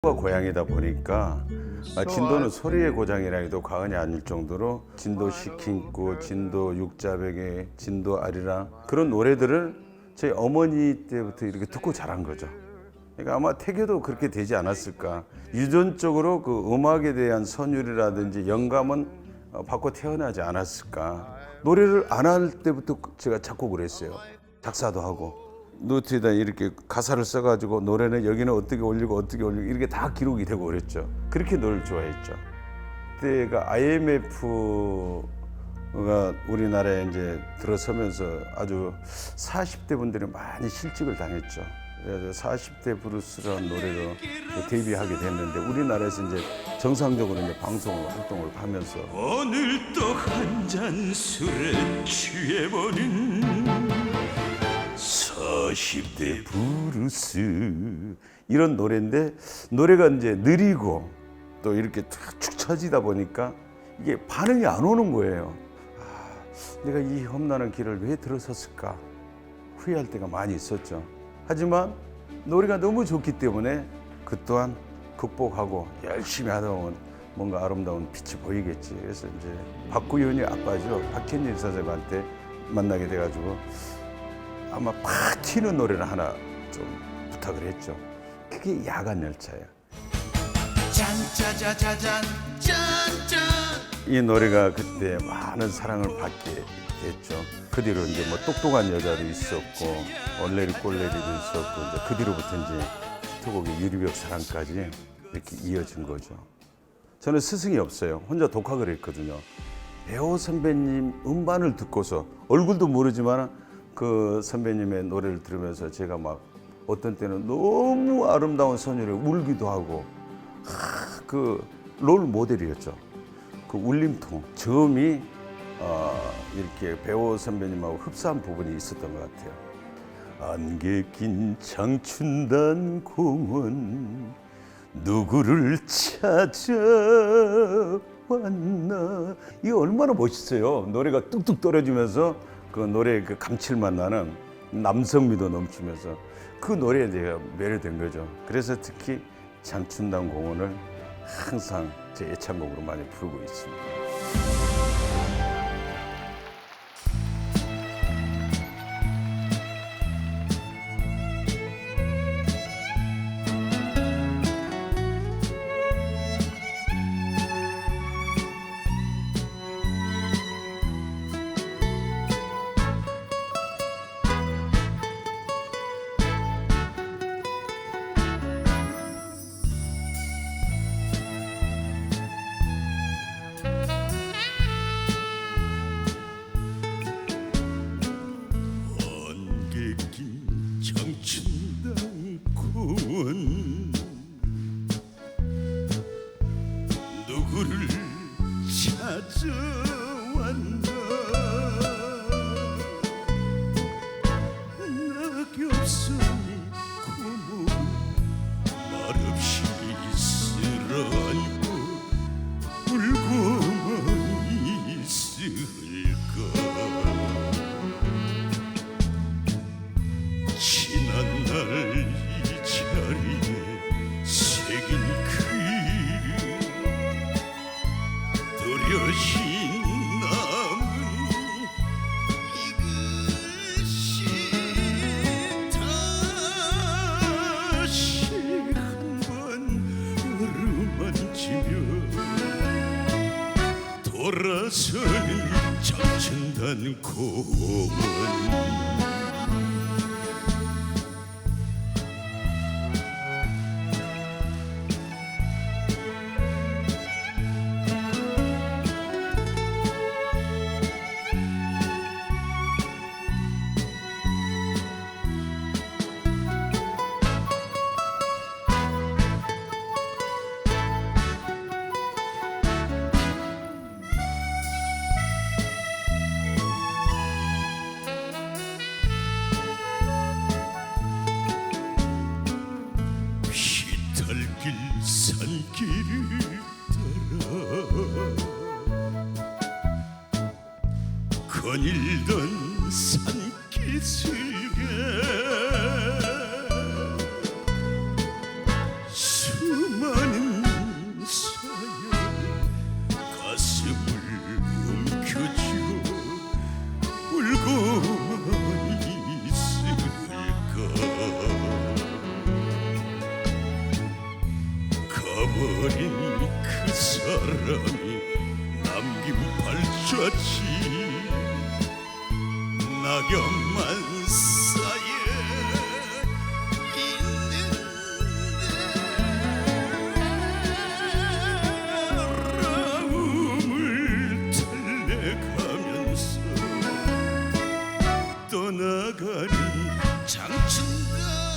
가 고향이다 보니까 아, 진도는 소리의 고장이라 해도 과언이 아닐 정도로 진도 시킹구, 진도 육자베개, 진도 아리랑 그런 노래들을 저희 어머니 때부터 이렇게 듣고 자란 거죠. 그러니까 아마 태교도 그렇게 되지 않았을까. 유전적으로 그 음악에 대한 선율이라든지 영감은 어, 받고 태어나지 않았을까. 노래를 안 할 때부터 제가 작곡을 했어요. 작사도 하고. 노트에다 이렇게 가사를 써가지고 노래는 여기는 어떻게 올리고 어떻게 올리고 이렇게 다 기록이 되고 그랬죠. 그렇게 노래를 좋아했죠. 그때가 IMF가 우리나라에 이제 들어서면서 아주 40대 분들이 많이 실직을 당했죠. 그래서 40대 브루스라는 노래로 데뷔하게 됐는데 우리나라에서 이제 정상적으로 이제 방송을 활동을 하면서 오늘 또 한 잔 술에 취해버린 40대 브루스 이런 노래인데 노래가 이제 느리고 또 이렇게 축 처지다 보니까 이게 반응이 안 오는 거예요. 아, 내가 이 험난한 길을 왜 들어섰을까 후회할 때가 많이 있었죠. 하지만 노래가 너무 좋기 때문에 그 또한 극복하고 열심히 하다 보면 뭔가 아름다운 빛이 보이겠지. 그래서 이제 박구윤이 아빠죠. 박현진 선생님한테 만나게 돼가지고 아마 팍 튀는 노래를 하나 좀 부탁을 했죠. 그게 야간 열차예요. 짠짜자자잔 짠짠 이 노래가 그때 많은 사랑을 받게 됐죠. 그 뒤로 이제 뭐 똑똑한 여자도 있었고 얼레리 꼴레리도 있었고 이제 그 뒤로부터 이제 히트곡의 유리벽 사랑까지 이렇게 이어진 거죠. 저는 스승이 없어요. 혼자 독학을 했거든요. 배우 선배님 음반을 듣고서 얼굴도 모르지만 그 선배님의 노래를 들으면서 제가 막 어떤 때는 너무 아름다운 소녀를 울기도 하고 그롤 모델이었죠. 그 울림통 저음이 어, 이렇게 배우 선배님하고 흡사한 부분이 있었던 것 같아요. 안개 낀 장춘단 공원 누구를 찾아왔나 이게 얼마나 멋있어요. 노래가 뚝뚝 떨어지면서 그 노래의 그 감칠맛 나는 남성미도 넘치면서 그 노래에 제가 매료된 거죠. 그래서 특히 장춘단 공원을 항상 제 애창곡으로 많이 부르고 있습니다. 장춘 길을 따라. 거닐던 가버린 그 사람이 남긴 발자취 낙엽만 쌓여 있는데 아움을 달래가면서 떠나가니 장춘간